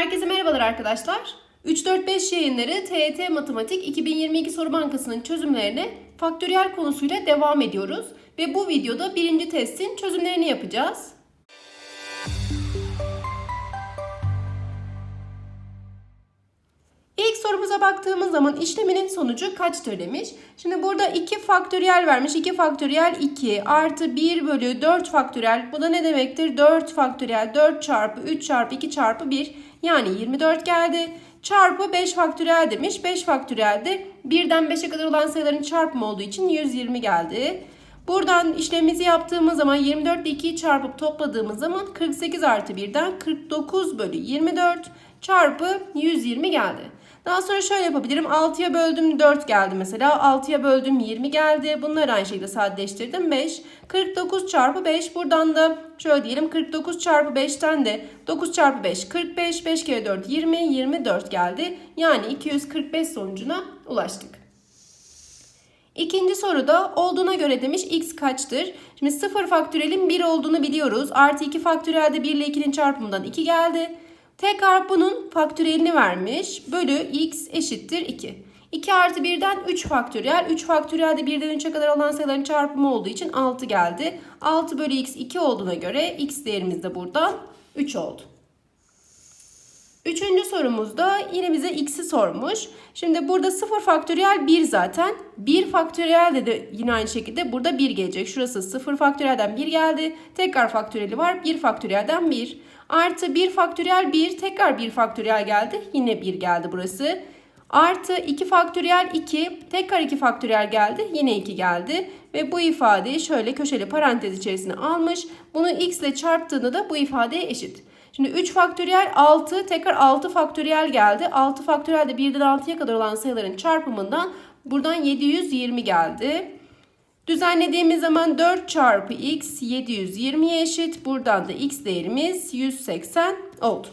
Herkese merhabalar arkadaşlar. 3-4-5 yayınları TET Matematik 2022 Soru Bankası'nın çözümlerine faktöriyel konusuyla devam ediyoruz. Ve bu videoda birinci testin çözümlerini yapacağız. Sorumuza baktığımız zaman işleminin sonucu kaçtır demiş. Şimdi burada 2 faktöriyel vermiş. 2 faktöriyel 2 artı 1 bölü 4 faktöriyel. Bu da ne demektir? 4 faktöriyel 4 çarpı 3 çarpı 2 çarpı 1 yani 24 geldi. Çarpı 5 faktöriyel demiş. 5 faktöriyel de 1'den 5'e kadar olan sayıların çarpımı olduğu için 120 geldi. Buradan işlemimizi yaptığımız zaman 24 ile 2'yi çarpıp topladığımız zaman 48 artı 1'den 49 bölü 24 çarpı 120 geldi. Daha sonra şöyle yapabilirim. 6'ya böldüm 4 geldi mesela. 6'ya böldüm 20 geldi. Bunları aynı şekilde sadeleştirdim. 5. 49 çarpı 5. Buradan da şöyle diyelim. 49 çarpı 5'ten de 9 çarpı 5 45. 5 kere 4 20. 24 geldi. Yani 245 sonucuna ulaştık. İkinci soruda olduğuna göre demiş x kaçtır? Şimdi 0 faktörelin 1 olduğunu biliyoruz. Artı 2 faktörelde 1 ile 2'nin çarpımından 2 geldi. Tekrar bunun faktöriyelini vermiş. Bölü x eşittir 2. 2 artı 1'den 3 faktöriyel. 3 faktöriyelde 1'den 3'e kadar olan sayıların çarpımı olduğu için 6 geldi. 6 bölü x 2 olduğuna göre x değerimiz de buradan 3 oldu. Üçüncü sorumuzda yine bize x'i sormuş. Şimdi burada 0 faktöriyel 1 zaten. 1 faktöriyel de, de yine aynı şekilde burada 1 gelecek. Şurası 0 faktöriyelden 1 geldi. Tekrar faktöriyeli var. 1 faktöriyelden 1. Artı 1 faktöriyel 1. Tekrar 1 faktöriyel geldi. Yine 1 geldi burası. Artı 2 faktöriyel 2. Tekrar 2 faktöriyel geldi. Yine 2 geldi. Ve bu ifadeyi şöyle köşeli parantez içerisine almış. Bunu x ile çarptığında da bu ifadeye eşit. Şimdi 3 faktöriyel 6 tekrar 6 faktöriyel geldi. 6 faktöriyel de 1'den 6'ya kadar olan sayıların çarpımından buradan 720 geldi. Düzenlediğimiz zaman 4 çarpı x 720'ye eşit. Buradan da x değerimiz 180 oldu.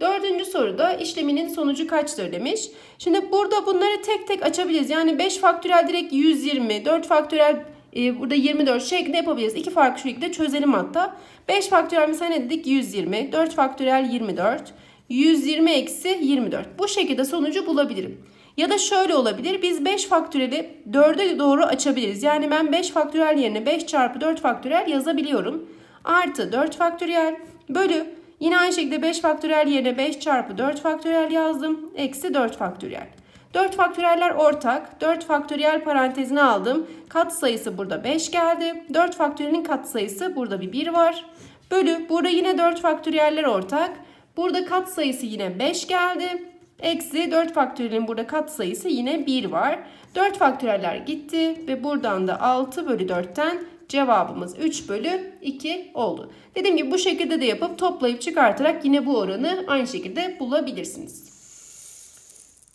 Dördüncü soruda işleminin sonucu kaçtır demiş. Şimdi burada bunları tek tek açabiliriz. Yani 5 faktöriyel direkt 120, 4 faktöriyel e, burada 24 şeklinde yapabiliriz. İki farklı şekilde çözelim hatta. 5 faktöriyel mesela ne dedik? 120. 4 faktöriyel 24. 120 eksi 24. Bu şekilde sonucu bulabilirim. Ya da şöyle olabilir. Biz 5 faktöriyeli 4'e doğru açabiliriz. Yani ben 5 faktöriyel yerine 5 çarpı 4 faktöriyel yazabiliyorum. Artı 4 faktöriyel bölü yine aynı şekilde 5 faktöriyel yerine 5 çarpı 4 faktöriyel yazdım. Eksi 4 faktöriyel. 4 faktöriyeller ortak. 4 faktöriyel parantezine aldım. Kat sayısı burada 5 geldi. 4 faktöriyelin kat sayısı burada bir 1 var. Bölü burada yine 4 faktöriyeller ortak. Burada kat sayısı yine 5 geldi. Eksi 4 faktöriyelin burada kat sayısı yine 1 var. 4 faktöriyeller gitti ve buradan da 6 bölü 4'ten cevabımız 3 bölü 2 oldu. Dediğim gibi bu şekilde de yapıp toplayıp çıkartarak yine bu oranı aynı şekilde bulabilirsiniz.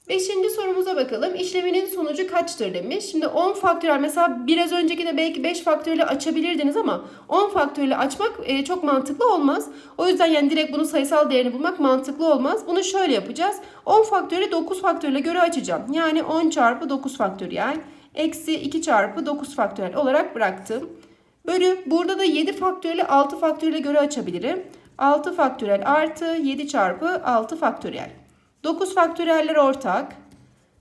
Beşinci sorumuza bakalım. İşleminin sonucu kaçtır demiş. Şimdi 10 faktöriyel mesela biraz önceki de belki 5 faktöriyeli açabilirdiniz ama 10 faktöriyeli açmak e, çok mantıklı olmaz. O yüzden yani direkt bunun sayısal değerini bulmak mantıklı olmaz. Bunu şöyle yapacağız. 10 faktöriyeli 9 faktöriyele göre açacağım. Yani 10 çarpı 9 faktöriyel eksi 2 çarpı 9 faktöriyel olarak bıraktım. Bölü burada da 7 faktöriyeli 6 faktöriyele göre açabilirim. 6 faktöriyel artı 7 çarpı 6 faktöriyel. 9 faktöriyeller ortak.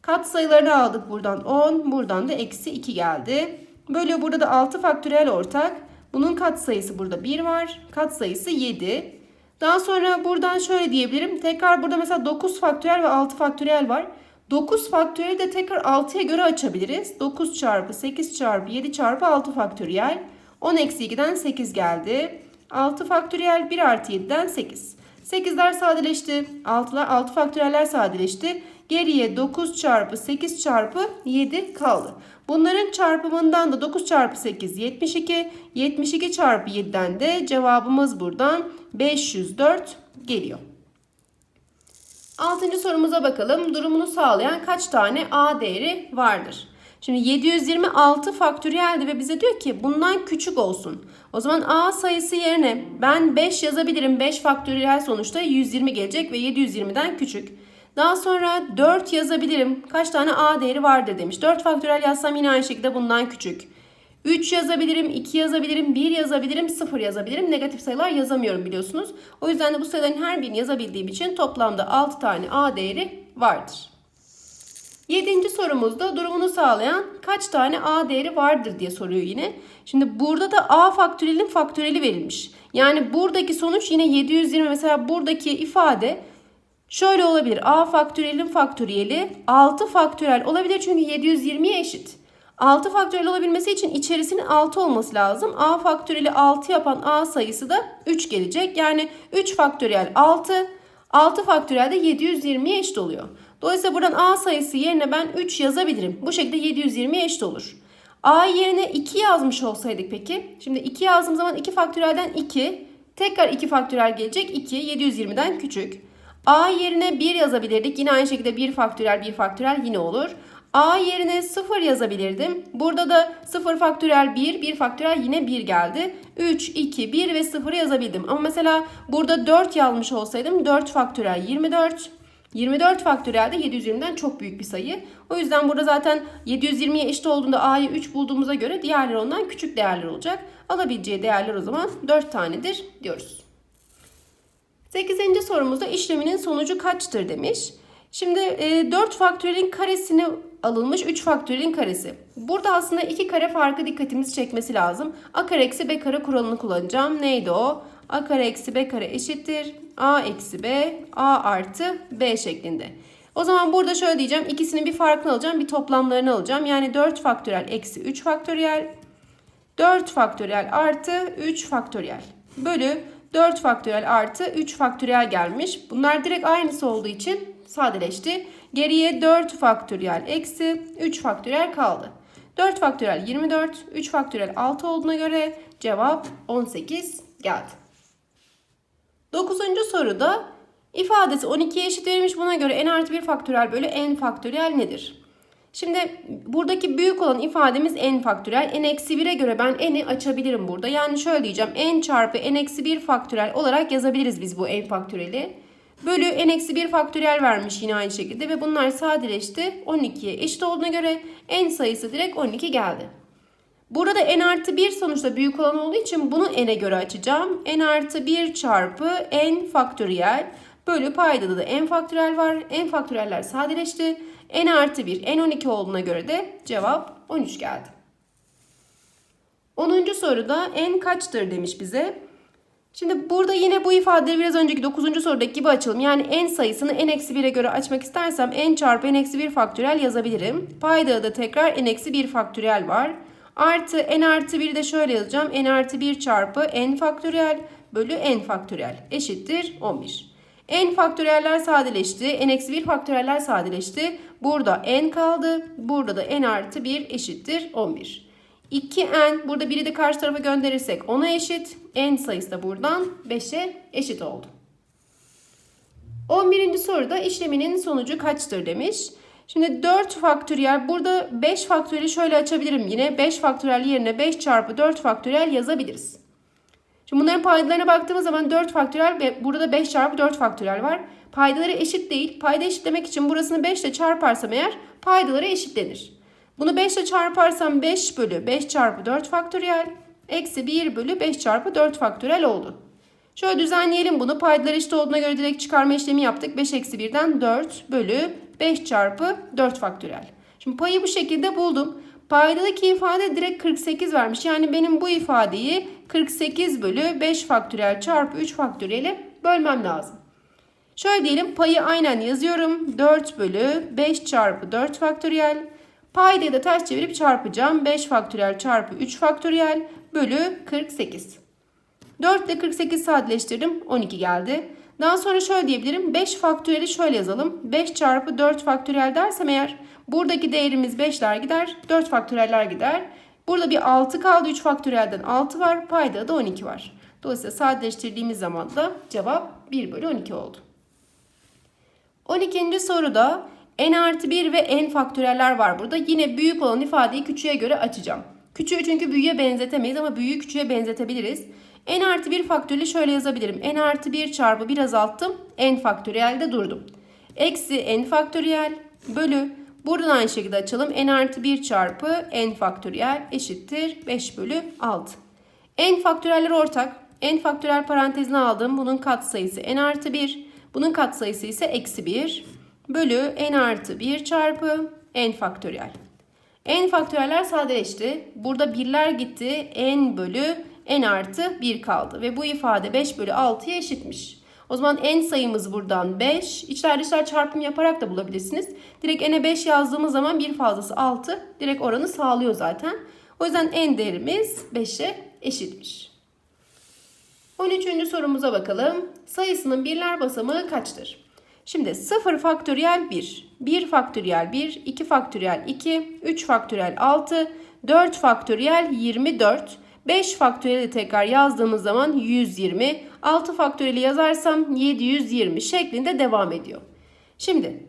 Kat sayılarını aldık buradan 10. Buradan da eksi 2 geldi. Böyle burada da 6 faktöriyel ortak. Bunun kat sayısı burada 1 var. Kat sayısı 7. Daha sonra buradan şöyle diyebilirim. Tekrar burada mesela 9 faktöriyel ve 6 faktöriyel var. 9 faktöriyeli de tekrar 6'ya göre açabiliriz. 9 çarpı 8 çarpı 7 çarpı 6 faktöriyel. 10 eksi 2'den 8 geldi. 6 faktöriyel 1 artı 7'den 8. 8'ler sadeleşti. 6'lar 6 faktöriyeller sadeleşti. Geriye 9 çarpı 8 çarpı 7 kaldı. Bunların çarpımından da 9 çarpı 8 72. 72 çarpı 7'den de cevabımız buradan 504 geliyor. Altıncı sorumuza bakalım. Durumunu sağlayan kaç tane A değeri vardır? Şimdi 726 faktöriyeldi ve bize diyor ki bundan küçük olsun. O zaman A sayısı yerine ben 5 yazabilirim. 5 faktöriyel sonuçta 120 gelecek ve 720'den küçük. Daha sonra 4 yazabilirim. Kaç tane A değeri vardır demiş. 4 faktöriyel yazsam yine aynı şekilde bundan küçük. 3 yazabilirim, 2 yazabilirim, 1 yazabilirim, 0 yazabilirim. Negatif sayılar yazamıyorum biliyorsunuz. O yüzden de bu sayıların her birini yazabildiğim için toplamda 6 tane A değeri vardır. Yedinci sorumuzda durumunu sağlayan kaç tane A değeri vardır diye soruyor yine. Şimdi burada da A faktörelin faktöreli verilmiş. Yani buradaki sonuç yine 720. Mesela buradaki ifade şöyle olabilir. A faktörelin faktöriyeli 6 faktörel olabilir çünkü 720'ye eşit. 6 faktörel olabilmesi için içerisinin 6 olması lazım. A faktöreli 6 yapan A sayısı da 3 gelecek. Yani 3 faktöriyel 6, 6 faktöriyel de 720'ye eşit oluyor. Dolayısıyla buradan A sayısı yerine ben 3 yazabilirim. Bu şekilde 720'ye eşit olur. A yerine 2 yazmış olsaydık peki. Şimdi 2 yazdığım zaman 2 faktöriyelden 2. Tekrar 2 faktöriyel gelecek. 2 720'den küçük. A yerine 1 yazabilirdik. Yine aynı şekilde 1 faktöriyel 1 faktöriyel yine olur. A yerine 0 yazabilirdim. Burada da 0 faktöriyel 1, 1 faktöriyel yine 1 geldi. 3, 2, 1 ve 0 yazabildim. Ama mesela burada 4 yazmış olsaydım 4 faktöriyel 24. 24 faktöriyel de 720'den çok büyük bir sayı. O yüzden burada zaten 720'ye eşit olduğunda A'yı 3 bulduğumuza göre diğerleri ondan küçük değerler olacak. Alabileceği değerler o zaman 4 tanedir diyoruz. 8. sorumuzda işleminin sonucu kaçtır demiş. Şimdi e, 4 faktöriyelin karesini alınmış 3 faktöriyelin karesi. Burada aslında iki kare farkı dikkatimizi çekmesi lazım. A kare eksi B kare kuralını kullanacağım. Neydi o? A kare eksi B kare eşittir. A eksi B, A artı B şeklinde. O zaman burada şöyle diyeceğim. İkisinin bir farkını alacağım. Bir toplamlarını alacağım. Yani 4 faktöriyel eksi 3 faktöriyel. 4 faktöriyel artı 3 faktöriyel. Bölü 4 faktöriyel artı 3 faktöriyel gelmiş. Bunlar direkt aynısı olduğu için sadeleşti. Geriye 4 faktöriyel eksi 3 faktöriyel kaldı. 4 faktöriyel 24, 3 faktöriyel 6 olduğuna göre cevap 18 geldi. 9. soruda ifadesi 12'ye eşit verilmiş. Buna göre n artı 1 faktöriyel bölü n faktöriyel nedir? Şimdi buradaki büyük olan ifademiz n faktöriyel. n eksi 1'e göre ben n'i açabilirim burada. Yani şöyle diyeceğim. n çarpı n eksi 1 faktöriyel olarak yazabiliriz biz bu n faktöriyeli. Bölü n eksi 1 faktöriyel vermiş yine aynı şekilde ve bunlar sadeleşti. 12'ye eşit olduğuna göre n sayısı direkt 12 geldi. Burada n artı 1 sonuçta büyük olan olduğu için bunu n'e göre açacağım. n artı 1 çarpı n faktöriyel bölü paydada da n faktöriyel var. n faktöriyeller sadeleşti. n artı 1 n 12 olduğuna göre de cevap 13 geldi. 10. soruda n kaçtır demiş bize. Şimdi burada yine bu ifadeleri biraz önceki 9. sorudaki gibi açalım. Yani n sayısını n eksi 1'e göre açmak istersem n çarpı n eksi 1 faktöriyel yazabilirim. Paydada da tekrar n eksi 1 faktöriyel var. Artı n artı 1'i de şöyle yazacağım. n artı 1 çarpı n faktöriyel bölü n faktöriyel eşittir 11. n faktöriyeller sadeleşti. n eksi 1 faktöriyeller sadeleşti. Burada n kaldı. Burada da n artı 1 eşittir 11. 2n burada biri de karşı tarafa gönderirsek 10'a eşit. n sayısı da buradan 5'e eşit oldu. 11. soruda işleminin sonucu kaçtır demiş. Şimdi 4 faktöriyel burada 5 faktöriyeli şöyle açabilirim yine. 5 faktöriyel yerine 5 çarpı 4 faktöriyel yazabiliriz. Şimdi bunların paydalarına baktığımız zaman 4 faktöriyel ve burada 5 çarpı 4 faktöriyel var. Paydaları eşit değil. Payda eşitlemek için burasını 5 ile çarparsam eğer paydaları eşitlenir. Bunu 5 ile çarparsam 5 bölü 5 çarpı 4 faktöriyel eksi 1 bölü 5 çarpı 4 faktöriyel oldu. Şöyle düzenleyelim bunu. Paydalar eşit olduğuna göre direkt çıkarma işlemi yaptık. 5 eksi 1'den 4 bölü 5 çarpı 4 faktöriyel. Şimdi payı bu şekilde buldum. Paydadaki ifade direkt 48 vermiş. Yani benim bu ifadeyi 48 bölü 5 faktöriyel çarpı 3 faktöriyele bölmem lazım. Şöyle diyelim payı aynen yazıyorum. 4 bölü 5 çarpı 4 faktöriyel. Paydayı da ters çevirip çarpacağım. 5 faktöriyel çarpı 3 faktöriyel bölü 48. 4 ile 48 sadeleştirdim. 12 geldi. Daha sonra şöyle diyebilirim. 5 faktöriyeli şöyle yazalım. 5 çarpı 4 faktöriyel dersem eğer buradaki değerimiz 5'ler gider. 4 faktöriyeller gider. Burada bir 6 kaldı. 3 faktöriyelden 6 var. Payda da 12 var. Dolayısıyla sadeleştirdiğimiz zaman da cevap 1 bölü 12 oldu. 12. soruda n artı 1 ve n faktöriyeller var burada. Yine büyük olan ifadeyi küçüğe göre açacağım. Küçüğü çünkü büyüğe benzetemeyiz ama büyüğü küçüğe benzetebiliriz. n artı 1 faktöriyeli şöyle yazabilirim. n artı 1 çarpı 1 azalttım. n faktöriyelde durdum. Eksi n faktöriyel bölü Buradan aynı şekilde açalım. n artı 1 çarpı n faktöriyel eşittir 5 bölü 6. n faktöriyelleri ortak. n faktöriyel parantezine aldım. Bunun katsayısı n artı 1. Bunun katsayısı ise eksi 1 bölü n artı 1 çarpı n faktöriyel. n faktöriyeller sadeleşti. Burada birler gitti. n bölü n artı 1 kaldı. Ve bu ifade 5 bölü 6'ya eşitmiş. O zaman n sayımız buradan 5. İçler dışlar çarpım yaparak da bulabilirsiniz. Direkt n'e 5 yazdığımız zaman bir fazlası 6. Direkt oranı sağlıyor zaten. O yüzden n değerimiz 5'e eşitmiş. 13. sorumuza bakalım. Sayısının birler basamağı kaçtır? Şimdi 0 faktöriyel 1, 1 faktöriyel 1, 2 faktöriyel 2, 3 faktöriyel 6, 4 faktöriyel 24, 5 faktöriyeli tekrar yazdığımız zaman 120, 6 faktöriyeli yazarsam 720 şeklinde devam ediyor. Şimdi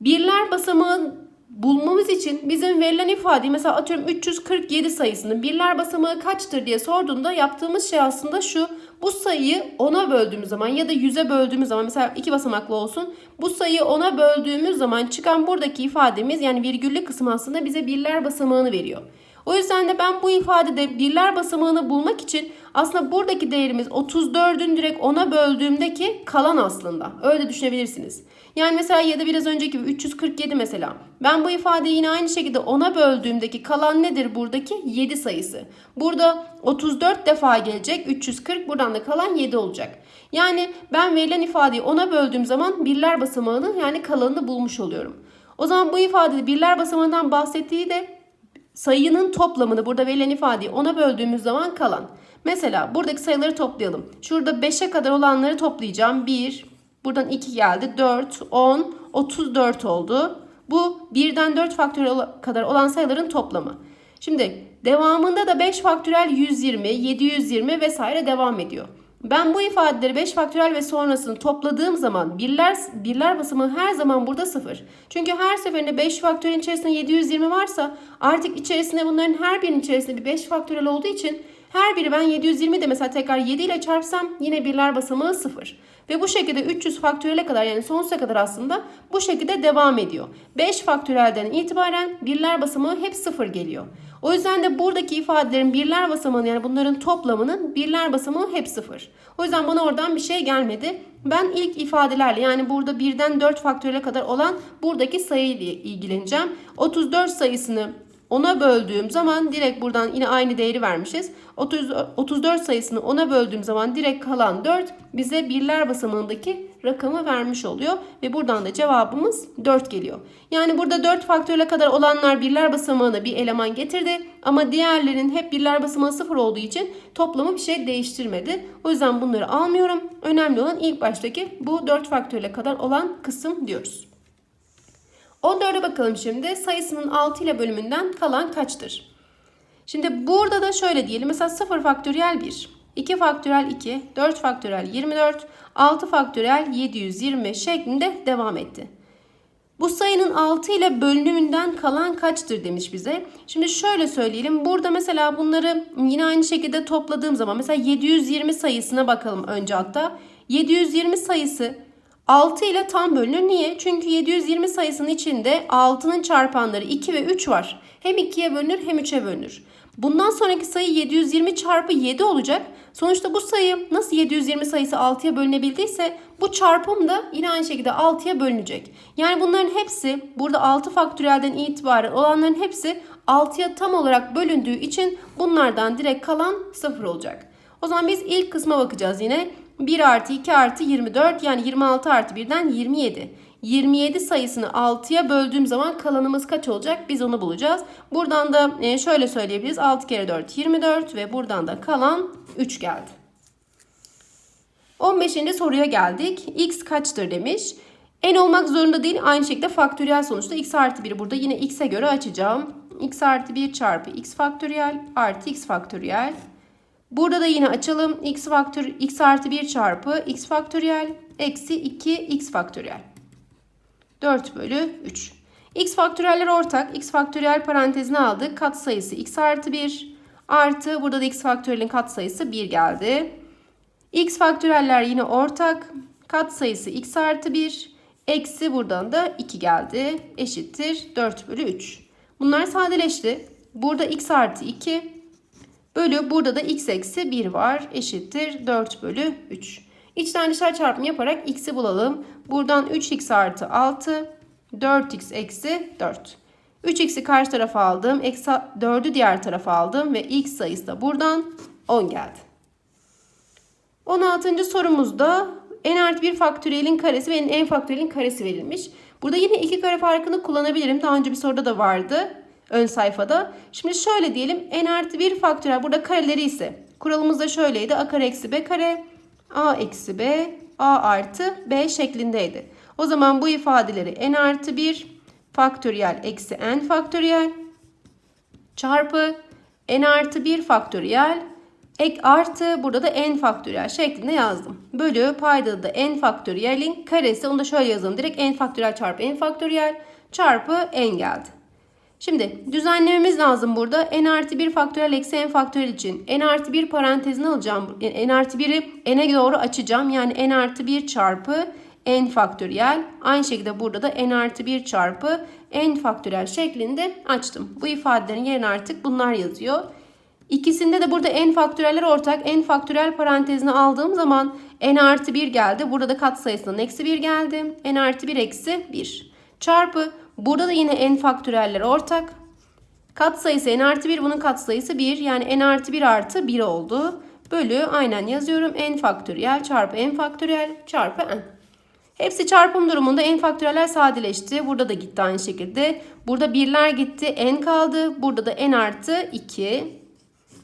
birler basamağı bulmamız için bizim verilen ifadeyi mesela atıyorum 347 sayısının birler basamağı kaçtır diye sorduğunda yaptığımız şey aslında şu. Bu sayıyı 10'a böldüğümüz zaman ya da 100'e böldüğümüz zaman mesela iki basamaklı olsun. Bu sayıyı 10'a böldüğümüz zaman çıkan buradaki ifademiz yani virgüllü kısım aslında bize birler basamağını veriyor. O yüzden de ben bu ifadede birler basamağını bulmak için aslında buradaki değerimiz 34'ün direkt 10'a böldüğümdeki kalan aslında. Öyle düşünebilirsiniz. Yani mesela ya da biraz önceki gibi 347 mesela. Ben bu ifadeyi yine aynı şekilde 10'a böldüğümdeki kalan nedir buradaki? 7 sayısı. Burada 34 defa gelecek 340 buradan da kalan 7 olacak. Yani ben verilen ifadeyi 10'a böldüğüm zaman birler basamağını yani kalanını bulmuş oluyorum. O zaman bu ifadede birler basamağından bahsettiği de sayının toplamını burada verilen ifadeyi 10'a böldüğümüz zaman kalan. Mesela buradaki sayıları toplayalım. Şurada 5'e kadar olanları toplayacağım. 1, buradan 2 geldi. 4, 10, 34 oldu. Bu 1'den 4 faktöriyel kadar olan sayıların toplamı. Şimdi devamında da 5 faktöriyel 120, 720 vesaire devam ediyor. Ben bu ifadeleri 5 faktöriyel ve sonrasını topladığım zaman birler, birler basımı her zaman burada 0. Çünkü her seferinde 5 faktörün içerisinde 720 varsa artık içerisinde bunların her birinin içerisinde bir 5 faktöriyel olduğu için her biri ben 720 de mesela tekrar 7 ile çarpsam yine birler basamağı 0. Ve bu şekilde 300 faktöriyele kadar yani sonsuza kadar aslında bu şekilde devam ediyor. 5 faktöriyelden itibaren birler basamağı hep 0 geliyor. O yüzden de buradaki ifadelerin birler basamağı yani bunların toplamının birler basamağı hep 0. O yüzden bana oradan bir şey gelmedi. Ben ilk ifadelerle yani burada 1'den 4 faktöriyele kadar olan buradaki sayıyla ilgileneceğim. 34 sayısını 10'a böldüğüm zaman direkt buradan yine aynı değeri vermişiz. 30, 34 sayısını 10'a böldüğüm zaman direkt kalan 4 bize birler basamağındaki rakamı vermiş oluyor. Ve buradan da cevabımız 4 geliyor. Yani burada 4 faktöre kadar olanlar birler basamağına bir eleman getirdi. Ama diğerlerin hep birler basamağı 0 olduğu için toplamı bir şey değiştirmedi. O yüzden bunları almıyorum. Önemli olan ilk baştaki bu 4 faktöre kadar olan kısım diyoruz. 14'e bakalım şimdi. Sayısının 6 ile bölümünden kalan kaçtır? Şimdi burada da şöyle diyelim. Mesela 0 faktöriyel 1, 2 faktöriyel 2, 4 faktöriyel 24, 6 faktöriyel 720 şeklinde devam etti. Bu sayının 6 ile bölümünden kalan kaçtır demiş bize. Şimdi şöyle söyleyelim. Burada mesela bunları yine aynı şekilde topladığım zaman mesela 720 sayısına bakalım önce hatta. 720 sayısı 6 ile tam bölünür. Niye? Çünkü 720 sayısının içinde 6'nın çarpanları 2 ve 3 var. Hem 2'ye bölünür hem 3'e bölünür. Bundan sonraki sayı 720 çarpı 7 olacak. Sonuçta bu sayı nasıl 720 sayısı 6'ya bölünebildiyse bu çarpım da yine aynı şekilde 6'ya bölünecek. Yani bunların hepsi burada 6 faktöriyelden itibaren olanların hepsi 6'ya tam olarak bölündüğü için bunlardan direkt kalan 0 olacak. O zaman biz ilk kısma bakacağız yine. 1 artı 2 artı 24 yani 26 artı 1'den 27. 27 sayısını 6'ya böldüğüm zaman kalanımız kaç olacak? Biz onu bulacağız. Buradan da e, şöyle söyleyebiliriz. 6 kere 4 24 ve buradan da kalan 3 geldi. 15. soruya geldik. X kaçtır demiş. N olmak zorunda değil. Aynı şekilde faktöriyel sonuçta x artı 1'i burada yine x'e göre açacağım. x artı 1 çarpı x faktöriyel artı x faktöriyel Burada da yine açalım. x faktör x artı 1 çarpı x faktöriyel eksi 2 x faktöriyel. 4 bölü 3. x faktöriyeller ortak. x faktöriyel parantezine aldık. Kat sayısı x artı 1 artı burada da x faktöriyelin kat sayısı 1 geldi. x faktöriyeller yine ortak. Kat sayısı x artı 1 Eksi buradan da 2 geldi. Eşittir 4 bölü 3. Bunlar sadeleşti. Burada x artı 2 bölü burada da x eksi 1 var. Eşittir 4 bölü 3. İçten dışarı çarpımı yaparak x'i bulalım. Buradan 3x artı 6 4x eksi 4. 3x'i karşı tarafa aldım. Eksi 4'ü diğer tarafa aldım. Ve x sayısı da buradan 10 geldi. 16. sorumuzda n artı 1 faktöriyelin karesi ve n faktöriyelin karesi verilmiş. Burada yine iki kare farkını kullanabilirim. Daha önce bir soruda da vardı. Ön sayfada. Şimdi şöyle diyelim. n artı 1 faktöriyel burada kareleri ise. Kuralımız da şöyleydi. a kare eksi b kare. a eksi b. a artı b şeklindeydi. O zaman bu ifadeleri n artı 1 faktöriyel eksi n faktöriyel çarpı n artı 1 faktöriyel ek artı burada da n faktöriyel şeklinde yazdım. Bölü payda da n faktöriyelin karesi onu da şöyle yazalım. Direkt n faktöriyel çarpı n faktöriyel çarpı n geldi. Şimdi düzenlememiz lazım burada. n artı 1 faktöriyel eksi n faktöriyel için n artı 1 parantezine alacağım. n artı 1'i n'e doğru açacağım. Yani n artı 1 çarpı n faktöriyel. Aynı şekilde burada da n artı 1 çarpı n faktöriyel şeklinde açtım. Bu ifadelerin yerine artık bunlar yazıyor. İkisinde de burada n faktöreller ortak. n faktöriyel parantezine aldığım zaman n artı 1 geldi. Burada da katsayısından eksi 1 geldi. n artı 1 eksi 1. Çarpı burada da yine n faktöreller ortak. Katsayısı n artı 1 bunun katsayısı 1. Yani n artı 1 artı 1 oldu. Bölü aynen yazıyorum. n faktöriyel çarpı n faktöriyel çarpı n. Hepsi çarpım durumunda n faktöreller sadeleşti. Burada da gitti aynı şekilde. Burada birler gitti. n kaldı. Burada da n artı 2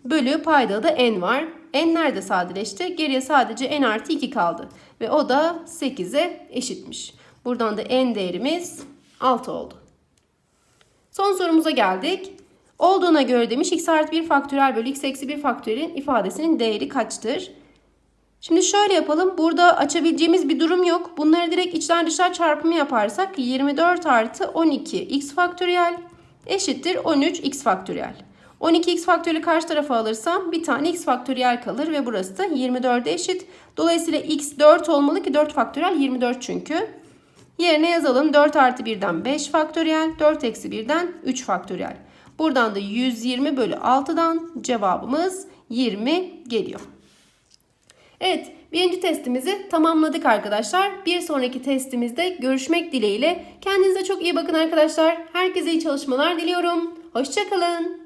bölü payda da n var. n'ler de sadeleşti. Geriye sadece n artı 2 kaldı. Ve o da 8'e eşitmiş. Buradan da n değerimiz 6 oldu. Son sorumuza geldik. Olduğuna göre demiş x artı 1 faktöriyel bölü x eksi 1 faktöriyelin ifadesinin değeri kaçtır? Şimdi şöyle yapalım. Burada açabileceğimiz bir durum yok. Bunları direkt içler dışlar çarpımı yaparsak 24 artı 12 x faktöriyel eşittir 13 x faktöriyel. 12x faktöriyeli karşı tarafa alırsam bir tane x faktöriyel kalır ve burası da 24'e eşit. Dolayısıyla x 4 olmalı ki 4 faktöriyel 24 çünkü. Yerine yazalım 4 artı 1'den 5 faktöriyel, 4 eksi 1'den 3 faktöriyel. Buradan da 120 bölü 6'dan cevabımız 20 geliyor. Evet birinci testimizi tamamladık arkadaşlar. Bir sonraki testimizde görüşmek dileğiyle. Kendinize çok iyi bakın arkadaşlar. Herkese iyi çalışmalar diliyorum. Hoşçakalın.